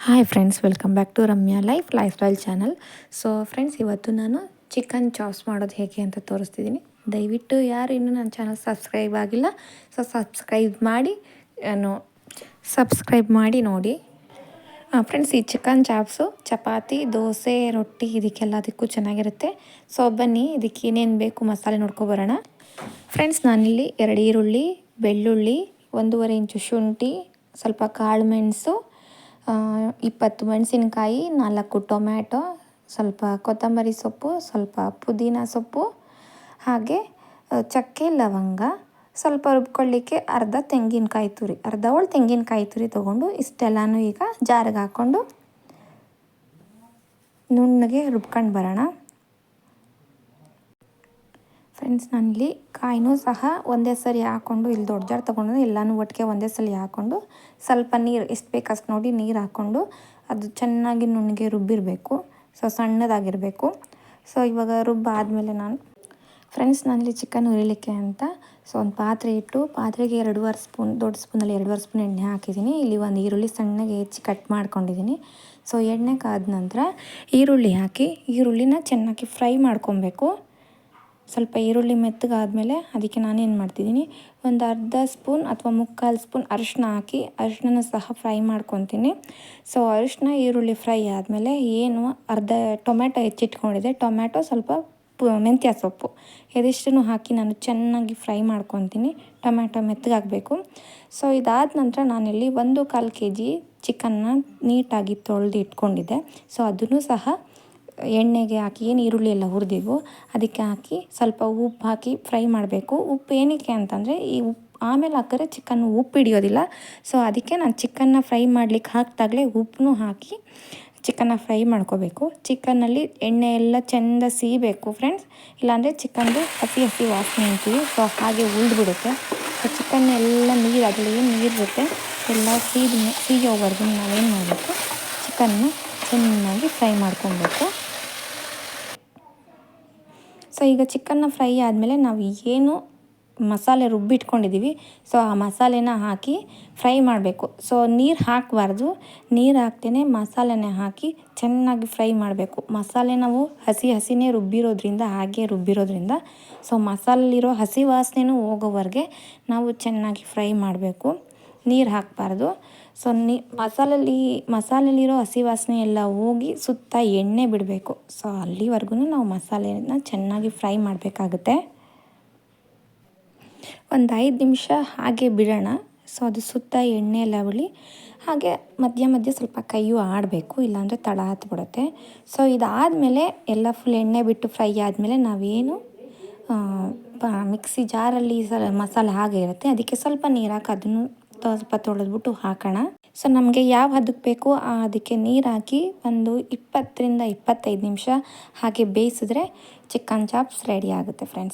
Hi friends welcome back to Ramya life life style channel so friends ಇವತ್ತು ನಾನು chicken chops ಮಾಡೋದು ಹೇಗೆ ಅಂತ ತೋರಿಸ್ತಿದ್ದೀನಿ. ದಯವಿಟ್ಟು ಯಾರು ಇನ್ನೂ ನನ್ನ ಚಾನಲ್ ಸಬ್ಸ್ಕ್ರೈಬ್ ಆಗಿಲ್ಲ ಸೊ ಸಬ್ಸ್ಕ್ರೈಬ್ ಮಾಡಿ ನಾನು ಸಬ್ಸ್ಕ್ರೈಬ್ ಮಾಡಿ ನೋಡಿ. ಫ್ರೆಂಡ್ಸ್ ಈ ಚಿಕನ್ ಚಾಪ್ಸು ಚಪಾತಿ, ದೋಸೆ, ರೊಟ್ಟಿ ಇದಕ್ಕೆಲ್ಲದಕ್ಕೂ ಚೆನ್ನಾಗಿರುತ್ತೆ. ಸೊ ಬನ್ನಿ, ಇದಕ್ಕೆ ಏನೇನು ಬೇಕು ಮಸಾಲೆ ನೋಡ್ಕೊಬರೋಣ ಫ್ರೆಂಡ್ಸ್ ನಾನಿಲ್ಲಿ ಎರಡು ಈರುಳ್ಳಿ, ಬೆಳ್ಳುಳ್ಳಿ, ಒಂದೂವರೆ ಇಂಚು ಶುಂಠಿ, ಸ್ವಲ್ಪ ಕಾಳು ಮೆಣಸು ಇಪ್ಪತ್ತು ಮೆಣಸಿನ್ಕಾಯಿ, ನಾಲ್ಕು ಟೊಮ್ಯಾಟೊ, ಸ್ವಲ್ಪ ಕೊತ್ತಂಬರಿ ಸೊಪ್ಪು, ಸ್ವಲ್ಪ ಪುದೀನ ಸೊಪ್ಪು, ಹಾಗೆ ಚಕ್ಕೆ, ಲವಂಗ, ಸ್ವಲ್ಪ ರುಬ್ಕೊಳ್ಳಿಕ್ಕೆ ಅರ್ಧ ತೆಂಗಿನಕಾಯಿ ತುರಿ, ಅರ್ಧ ಅವಳು ತೆಂಗಿನಕಾಯಿ ತುರಿ ತೊಗೊಂಡು ಇಷ್ಟೆಲ್ಲನೂ ಈಗ ಜಾರಿಗೆ ಹಾಕ್ಕೊಂಡು ನುಣ್ಣಗೆ ರುಬ್ಕೊಂಡು ಬರೋಣ. ಫ್ರೆಂಡ್ಸ್ ನಾನಿಲ್ಲಿ ಕಾಯಿನೂ ಸಹ ಒಂದೇ ಸರಿ ಹಾಕ್ಕೊಂಡು ಇಲ್ಲಿ ದೊಡ್ಡ ಜಾರ್ ತೊಗೊಂಡು ಎಲ್ಲನೂ ಒಟ್ಟಿಗೆ ಒಂದೇ ಸಲ ಹಾಕ್ಕೊಂಡು ಸ್ವಲ್ಪ ನೀರು, ಎಷ್ಟು ಬೇಕಷ್ಟು ನೋಡಿ ನೀರು ಹಾಕ್ಕೊಂಡು ಅದು ಚೆನ್ನಾಗಿ ನುಣ್ಣಗೆ ರುಬ್ಬಿರಬೇಕು. ಸೊ ಸಣ್ಣದಾಗಿರಬೇಕು. ಸೊ ಇವಾಗ ರುಬ್ಬಾದಮೇಲೆ ನಾನು ಫ್ರೆಂಡ್ಸ್ ನಾನಿಲ್ಲಿ ಚಿಕನ್ ಹುರಿಲಿಕ್ಕೆ ಅಂತ ಸೊ ಒಂದು ಪಾತ್ರೆ ಇಟ್ಟು, ಪಾತ್ರೆಗೆ ಎರಡೂವರೆ ಸ್ಪೂನ್, ದೊಡ್ಡ ಸ್ಪೂನಲ್ಲಿ ಎರಡೂವರೆ ಸ್ಪೂನ್ ಎಣ್ಣೆ ಹಾಕಿದ್ದೀನಿ. ಇಲ್ಲಿ ಒಂದು ಈರುಳ್ಳಿ ಸಣ್ಣಗೆ ಹೆಚ್ಚಿ ಕಟ್ ಮಾಡ್ಕೊಂಡಿದ್ದೀನಿ. ಸೊ ಎಣ್ಣೆ ಕಾದ ನಂತರ ಈರುಳ್ಳಿ ಹಾಕಿ, ಈರುಳ್ಳಿನ ಚೆನ್ನಾಗಿ ಫ್ರೈ ಮಾಡ್ಕೊಬೇಕು. ಸ್ವಲ್ಪ ಈರುಳ್ಳಿ ಮೆತ್ತಗಾದಮೇಲೆ ಅದಕ್ಕೆ ನಾನೇನು ಮಾಡ್ತಿದ್ದೀನಿ, ಒಂದು ಅರ್ಧ ಸ್ಪೂನ್ ಅಥವಾ ಮುಕ್ಕಾಲು ಸ್ಪೂನ್ ಅರಿಶಿನ ಹಾಕಿ ಅರಿಶಿನ ಸಹ ಫ್ರೈ ಮಾಡ್ಕೊತೀನಿ. ಸೊ ಅರಿಶಿನ ಈರುಳ್ಳಿ ಫ್ರೈ ಆದಮೇಲೆ ಏನು ಅರ್ಧ ಟೊಮ್ಯಾಟೊ ಹೆಚ್ಚಿಟ್ಕೊಂಡಿದೆ ಟೊಮ್ಯಾಟೊ ಸ್ವಲ್ಪ ಮೆಂತ್ಯ ಸೊಪ್ಪು. ಇದಿಷ್ಟನ್ನು ಹಾಕಿ ನಾನು ಚೆನ್ನಾಗಿ ಫ್ರೈ ಮಾಡ್ಕೊತೀನಿ. ಟೊಮ್ಯಾಟೊ ಮೆತ್ತಗಾಗಬೇಕು. ಸೊ ಇದಾದ ನಂತರ ನಾನಿಲ್ಲಿ ಒಂದು ಕಾಲು ಕೆ ಜಿ ಚಿಕನ್ನ ನೀಟಾಗಿ ತೊಳೆದು ಇಟ್ಕೊಂಡಿದ್ದೆ. ಸೊ ಅದನ್ನು ಸಹ ಎಣ್ಣೆಗೆ ಹಾಕಿ, ಏನು ಈರುಳ್ಳಿ ಎಲ್ಲ ಹುರಿದಿದ್ವು ಅದಕ್ಕೆ ಹಾಕಿ ಸ್ವಲ್ಪ ಉಪ್ಪು ಹಾಕಿ ಫ್ರೈ ಮಾಡಬೇಕು. ಉಪ್ಪು ಏನಕ್ಕೆ ಅಂತಂದರೆ ಈ ಉಪ್ಪು ಆಮೇಲೆ ಹಾಕಿದ್ರೆ ಚಿಕನ್ ಉಪ್ಪು ಹಿಡಿಯೋದಿಲ್ಲ. ಸೊ ಅದಕ್ಕೆ ನಾನು ಚಿಕನ್ನ ಫ್ರೈ ಮಾಡ್ಲಿಕ್ಕೆ ಹಾಕಿದಾಗಲೇ ಉಪ್ಪನ್ನು ಹಾಕಿ ಚಿಕನ್ನ ಫ್ರೈ ಮಾಡ್ಕೋಬೇಕು. ಚಿಕನ್ನಲ್ಲಿ ಎಣ್ಣೆ ಎಲ್ಲ ಚೆಂದ ಸೀಬೇಕು ಫ್ರೆಂಡ್ಸ್ ಇಲ್ಲಾಂದರೆ ಚಿಕನ್ದು ಹಸಿ ಹಸಿ ವಾಸನೆ ಅಂತೀವಿ. ಸೊ ಹಾಗೆ ಉಳಿದ್ಬಿಡುತ್ತೆ. ಸೊ ಚಿಕನ್ ಎಲ್ಲ ನೀರು, ಅದರಲ್ಲಿ ನೀರಿರುತ್ತೆ ಎಲ್ಲ ಸೀದ ಸೀಗೆ ಹೋಗ್ಬಾರ್ದು ನಾವೇನು ಮಾಡಬೇಕು? ಚಿಕನ್ನ ಚೆನ್ನಾಗಿ ಫ್ರೈ ಮಾಡ್ಕೊಬೇಕು. ಸೊ ಈಗ ಚಿಕನ್ನ ಫ್ರೈ ಆದಮೇಲೆ ನಾವು ಏನು ಮಸಾಲೆ ರುಬ್ಬಿಟ್ಕೊಂಡಿದ್ದೀವಿ ಸೊ ಆ ಮಸಾಲೆನ ಹಾಕಿ ಫ್ರೈ ಮಾಡಬೇಕು. ಸೊ ನೀರು ಹಾಕಬಾರ್ದು. ನೀರು ಹಾಕ್ತೇನೆ ಮಸಾಲೆನೇ ಹಾಕಿ ಚೆನ್ನಾಗಿ ಫ್ರೈ ಮಾಡಬೇಕು. ಮಸಾಲೆ ನಾವು ಹಸಿ ಹಸಿನೇ ರುಬ್ಬಿರೋದ್ರಿಂದ, ಹಾಗೆ ರುಬ್ಬಿರೋದ್ರಿಂದ ಸೊ ಮಸಾಲೆಲಿರೋ ಹಸಿ ವಾಸನೆನೂ ಹೋಗೋವರೆಗೆ ನಾವು ಚೆನ್ನಾಗಿ ಫ್ರೈ ಮಾಡಬೇಕು. ನೀರು ಹಾಕಬಾರ್ದು. ಸೊ ನೀ ಮಸಾಲಲ್ಲಿ, ಮಸಾಲಲ್ಲಿರೋ ಹಸಿ ವಾಸನೆ ಎಲ್ಲ ಹೋಗಿ ಸುತ್ತ ಎಣ್ಣೆ ಬಿಡಬೇಕು. ಸೊ ಅಲ್ಲಿವರೆಗೂ ನಾವು ಮಸಾಲೆನ ಚೆನ್ನಾಗಿ ಫ್ರೈ ಮಾಡಬೇಕಾಗುತ್ತೆ. ಒಂದು ಐದು ನಿಮಿಷ ಹಾಗೆ ಬಿಡೋಣ. ಸೊ ಅದು ಸುತ್ತ ಎಣ್ಣೆ ಎಲ್ಲ ಬಿಳಿ ಹಾಗೆ ಮಧ್ಯ ಮಧ್ಯ ಸ್ವಲ್ಪ ಕೈಯು ಆಡಬೇಕು, ಇಲ್ಲಾಂದರೆ ತಳ ಹತ್ಬಿಡುತ್ತೆ. ಸೊ ಇದಾದಮೇಲೆ ಎಲ್ಲ ಫುಲ್ ಎಣ್ಣೆ ಬಿಟ್ಟು ಫ್ರೈ ಆದಮೇಲೆ ನಾವೇನು ಮಿಕ್ಸಿ ಜಾರಲ್ಲಿ ಸ ಮಸಾಲೆ ಹಾಗೆ ಇರುತ್ತೆ. ಅದಕ್ಕೆ ಸ್ವಲ್ಪ ನೀರು ಹಾಕಿ ಅದನ್ನು ಸ್ವಲ್ಪ ತೊಳೆದ್ಬಿಟ್ಟು ಹಾಕೋಣ. ಸೊ ನಮಗೆ ಯಾವ ಹದಕ್ಕೆ ಬೇಕು ಅದಕ್ಕೆ ನೀರು ಹಾಕಿ ಒಂದು ಇಪ್ಪತ್ತರಿಂದ ಇಪ್ಪತ್ತೈದು ನಿಮಿಷ ಹಾಗೆ ಬೇಯಿಸಿದ್ರೆ ಚಿಕನ್ ಚಾಪ್ಸ್ ರೆಡಿ ಆಗುತ್ತೆ ಫ್ರೆಂಡ್ಸ್